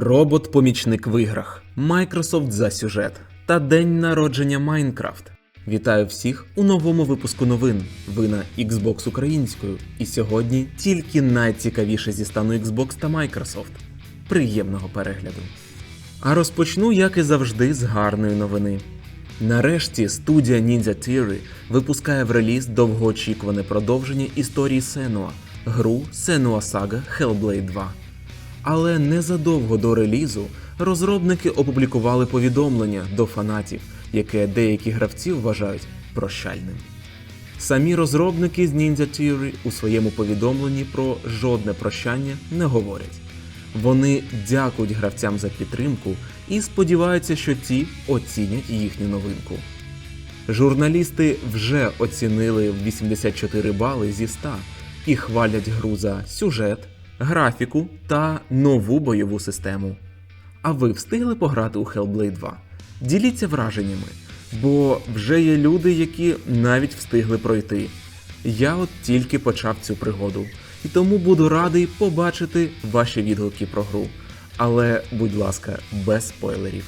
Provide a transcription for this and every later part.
Робот-помічник в іграх, Microsoft за сюжет та день народження Майнкрафт. Вітаю всіх у новому випуску новин. Ви на Xbox українською. І сьогодні тільки найцікавіше зі стану Xbox та Microsoft. Приємного перегляду. А розпочну, як і завжди, з гарної новини. Нарешті студія Ninja Theory випускає в реліз довгоочікуване продовження історії Сенуа, гру Senua Saga Hellblade 2. Але незадовго до релізу розробники опублікували повідомлення до фанатів, яке деякі гравці вважають прощальним. Самі розробники з Ninja Theory у своєму повідомленні про жодне прощання не говорять. Вони дякують гравцям за підтримку і сподіваються, що ті оцінять їхню новинку. Журналісти вже оцінили 84 бали зі 100 і хвалять гру за сюжет, графіку та нову бойову систему. А ви встигли пограти у Hellblade 2? Діліться враженнями, бо вже є люди, які навіть встигли пройти. Я от тільки почав цю пригоду, і тому буду радий побачити ваші відгуки про гру. Але, будь ласка, без спойлерів.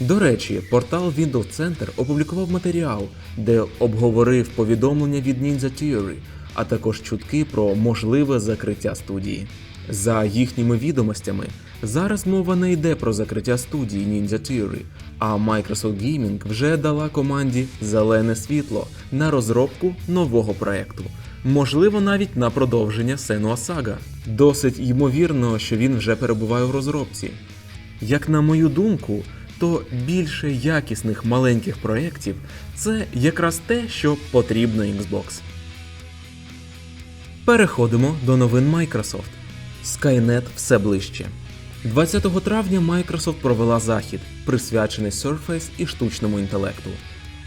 До речі, портал Windows Center опублікував матеріал, де обговорив повідомлення від Ninja Theory, а також чутки про можливе закриття студії. За їхніми відомостями, зараз мова не йде про закриття студії Ninja Theory, а Microsoft Gaming вже дала команді зелене світло на розробку нового проекту. Можливо, навіть на продовження Senua Saga. Досить ймовірно, що він вже перебуває в розробці. Як на мою думку, то більше якісних маленьких проєктів це якраз те, що потрібно Xbox. Переходимо до новин Microsoft. Skynet все ближче. 20 травня Microsoft провела захід, присвячений Surface і штучному інтелекту.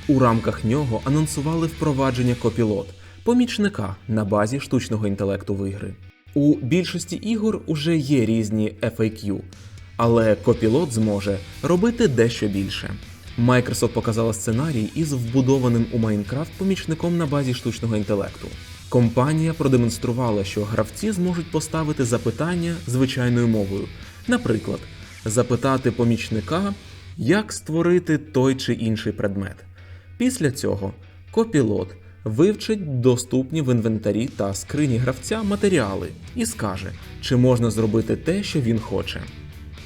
У рамках нього анонсували впровадження Copilot – помічника на базі штучного інтелекту в ігри. У більшості ігор уже є різні FAQ, але Copilot зможе робити дещо більше. Microsoft показала сценарій із вбудованим у Minecraft помічником на базі штучного інтелекту. Компанія продемонструвала, що гравці зможуть поставити запитання звичайною мовою, наприклад, запитати помічника, як створити той чи інший предмет. Після цього копілот вивчить доступні в інвентарі та скрині гравця матеріали і скаже, чи можна зробити те, що він хоче.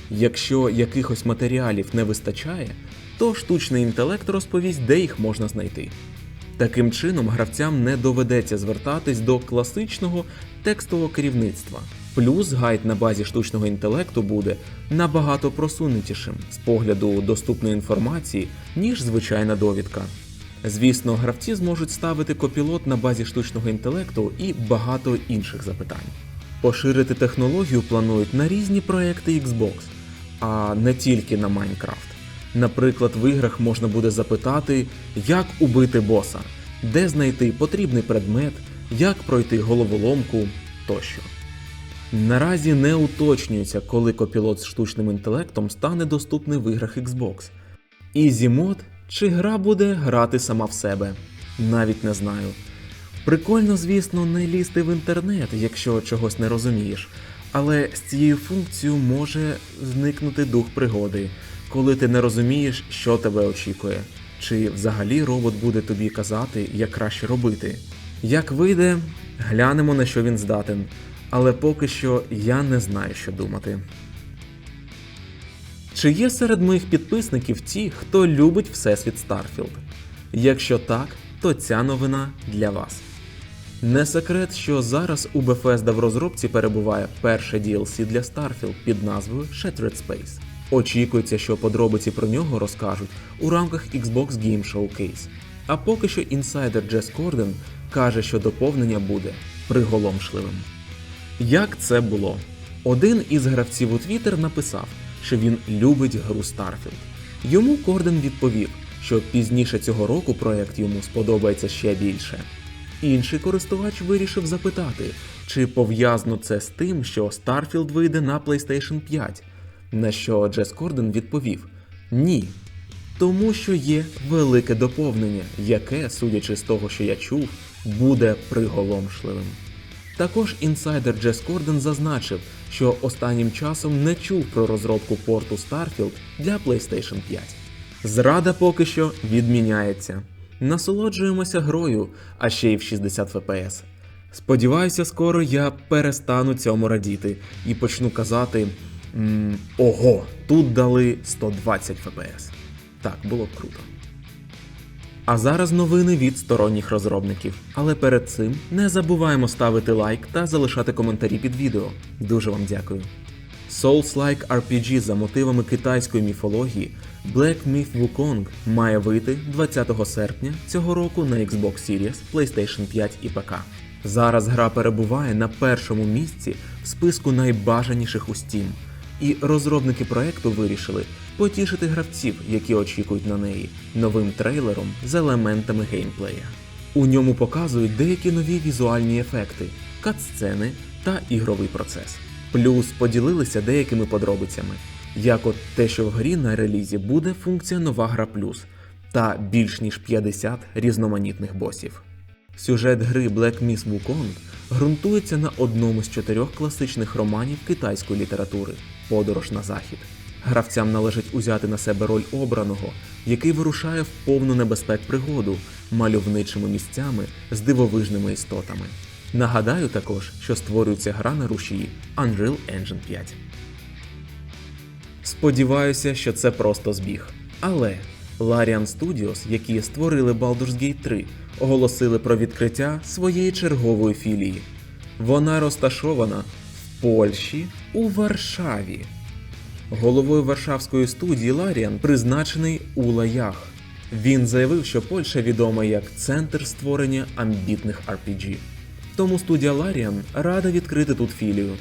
Якщо якихось матеріалів не вистачає, то штучний інтелект розповість, де їх можна знайти. Таким чином, гравцям не доведеться звертатись до класичного текстового керівництва. Плюс гайд на базі штучного інтелекту буде набагато просунутішим з погляду доступної інформації, ніж звичайна довідка. Звісно, гравці зможуть ставити копілот на базі штучного інтелекту і багато інших запитань. Поширити технологію планують на різні проекти Xbox, а не тільки на Minecraft. Наприклад, в іграх можна буде запитати, як убити боса, де знайти потрібний предмет, як пройти головоломку тощо. Наразі не уточнюється, коли копілот з штучним інтелектом стане доступний в іграх Xbox. Easy мод чи гра буде грати сама в себе? Навіть не знаю. Прикольно, звісно, не лізти в інтернет, якщо чогось не розумієш, але з цією функцією може зникнути дух пригоди, коли ти не розумієш, що тебе очікує, чи взагалі робот буде тобі казати, як краще робити. Як вийде, глянемо на що він здатен, але поки що я не знаю, що думати. Чи є серед моїх підписників ті, хто любить Всесвіт Starfield? Якщо так, то ця новина для вас. Не секрет, що зараз у Bethesda в розробці перебуває перше DLC для Starfield під назвою Shattered Space. Очікується, що подробиці про нього розкажуть у рамках Xbox Game Showcase. А поки що інсайдер Джес Корден каже, що доповнення буде приголомшливим. Як це було? Один із гравців у Twitter написав, що він любить гру Starfield. Йому Корден відповів, що пізніше цього року проект йому сподобається ще більше. Інший користувач вирішив запитати, чи пов'язано це з тим, що Starfield вийде на PlayStation 5, на що Джес Корден відповів: Ні. Тому що є велике доповнення, яке, судячи з того, що я чув, буде приголомшливим. Також інсайдер Джес Корден зазначив, що останнім часом не чув про розробку порту Starfield для PlayStation 5. Зрада поки що відміняється. Насолоджуємося грою, а ще й в 60 FPS. Сподіваюся, скоро я перестану цьому радіти і почну казати: Ого, тут дали 120 FPS. Так, було б круто. А зараз новини від сторонніх розробників. Але перед цим не забуваємо ставити лайк та залишати коментарі під відео. Дуже вам дякую. Souls-like RPG за мотивами китайської міфології Black Myth Wukong має вийти 20 серпня цього року на Xbox Series, PlayStation 5 і ПК. Зараз гра перебуває на першому місці в списку найбажаніших у Steam, і розробники проекту вирішили потішити гравців, які очікують на неї, новим трейлером з елементами геймплея. У ньому показують деякі нові візуальні ефекти, катсцени та ігровий процес. Плюс поділилися деякими подробицями, як от те, що в грі на релізі буде функція нова гра плюс та більш ніж 50 різноманітних босів. Сюжет гри Black Miss Wukong ґрунтується на одному з чотирьох класичних романів китайської літератури Подорож на захід. Гравцям належить узяти на себе роль обраного, який вирушає в повну небезпек пригоду мальовничими місцями з дивовижними істотами. Нагадаю також, що створюється гра на рушії Unreal Engine 5. Сподіваюся, що це просто збіг. Але Larian Studios, які створили Baldur's Gate 3, оголосили про відкриття своєї чергової філії. Вона розташована Польщі у Варшаві. Головою Варшавської студії Ларіан призначений Ула Ях. Він заявив, що Польща відома як центр створення амбітних RPG. Тому студія Ларіан рада відкрити тут філію.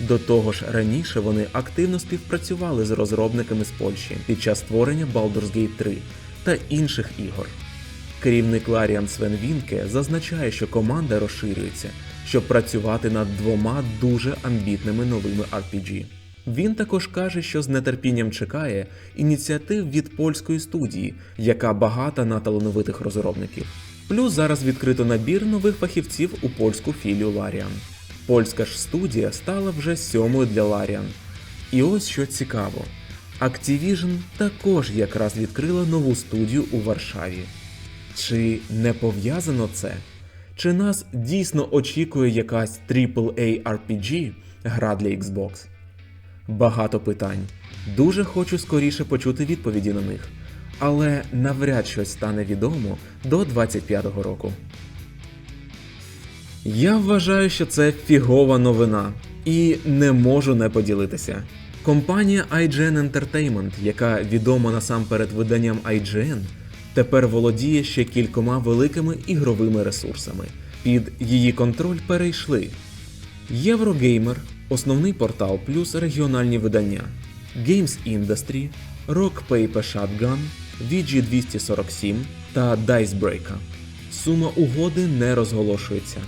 До того ж, раніше вони активно співпрацювали з розробниками з Польщі під час створення Baldur's Gate 3 та інших ігор. Керівник Ларіан Свен Вінке зазначає, що команда розширюється, щоб працювати над двома дуже амбітними новими RPG. Він також каже, що з нетерпінням чекає ініціатив від польської студії, яка багата на талановитих розробників. Плюс зараз відкрито набір нових фахівців у польську філію Ларіан. Польська ж студія стала вже сьомою для Ларіан. І ось що цікаво: Activision також якраз відкрила нову студію у Варшаві. Чи не пов'язано це? Чи нас дійсно очікує якась AAA RPG гра для Xbox? Багато питань. Дуже хочу скоріше почути відповіді на них, але навряд щось стане відомо до 25-го року. Я вважаю, що це фігова новина і не можу не поділитися. Компанія IGN Entertainment, яка відома насамперед виданням IGN, тепер володіє ще кількома великими ігровими ресурсами. Під її контроль перейшли Єврогеймер, основний портал плюс регіональні видання, Games Industry, Rock Paper Shotgun, VG247 та Dicebreaker. Сума угоди не розголошується.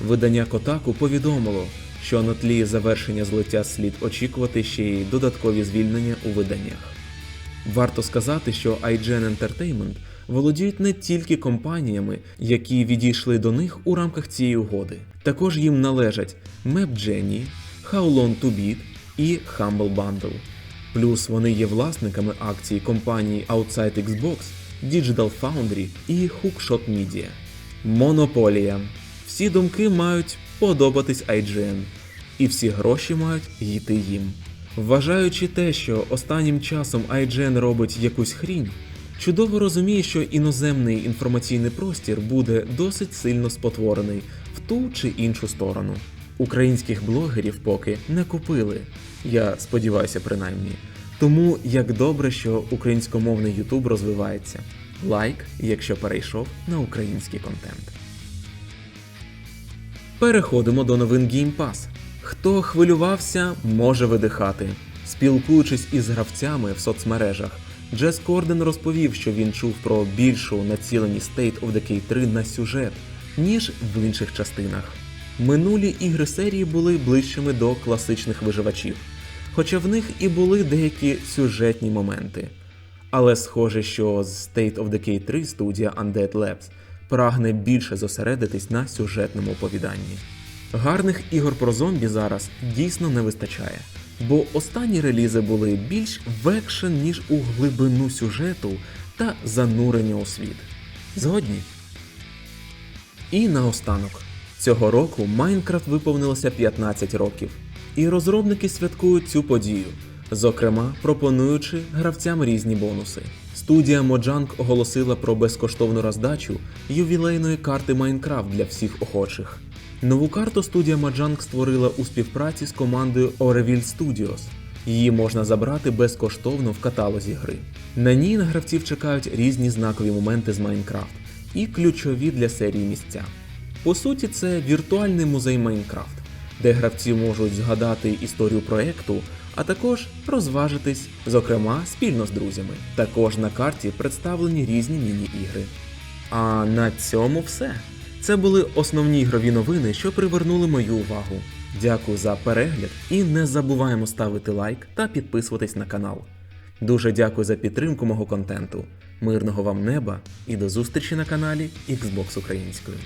Видання Kotaku повідомило, що на тлі завершення злиття слід очікувати ще й додаткові звільнення у виданнях. Варто сказати, що IGN Entertainment володіють не тільки компаніями, які відійшли до них у рамках цієї угоди. Також їм належать MapGenie, How Long to Beat і Humble Bundle. Плюс вони є власниками акцій компаній Outside Xbox, Digital Foundry і Hookshot Media. Монополія. Всі думки мають подобатись IGN, і всі гроші мають йти їм. Вважаючи те, що останнім часом IGN робить якусь хрінь, чудово розуміє, що іноземний інформаційний простір буде досить сильно спотворений в ту чи іншу сторону. Українських блогерів поки не купили, я сподіваюся, принаймні. Тому як добре, що українськомовний YouTube розвивається. Лайк, якщо перейшов на український контент. Переходимо до новин Game Pass. Хто хвилювався, може видихати. Спілкуючись із гравцями в соцмережах, Джес Корден розповів, що він чув про більшу націленість State of Decay 3 на сюжет, ніж в інших частинах. Минулі ігри серії були ближчими до класичних виживачів, хоча в них і були деякі сюжетні моменти. Але схоже, що з State of Decay 3 студія Undead Labs прагне більше зосередитись на сюжетному оповіданні. Гарних ігор про зомбі зараз дійсно не вистачає, бо останні релізи були більш в ніж у глибину сюжету та занурення у світ. Згодні. І наостанок. Цього року Майнкрафт виповнилося 15 років, і розробники святкують цю подію, зокрема пропонуючи гравцям різні бонуси. Студія Mojang оголосила про безкоштовну роздачу ювілейної карти Майнкрафт для всіх охочих. Нову карту студія Mojang створила у співпраці з командою Oreville Studios. Її можна забрати безкоштовно в каталозі гри. На ній на гравців чекають різні знакові моменти з Майнкрафт і ключові для серії місця. По суті, це віртуальний музей Майнкрафт, де гравці можуть згадати історію проекту, а також розважитись, зокрема спільно з друзями. Також на карті представлені різні міні-ігри. А на цьому все. Це були основні ігрові новини, що привернули мою увагу. Дякую за перегляд і не забуваємо ставити лайк та підписуватись на канал. Дуже дякую за підтримку мого контенту. Мирного вам неба і до зустрічі на каналі Xbox Українською.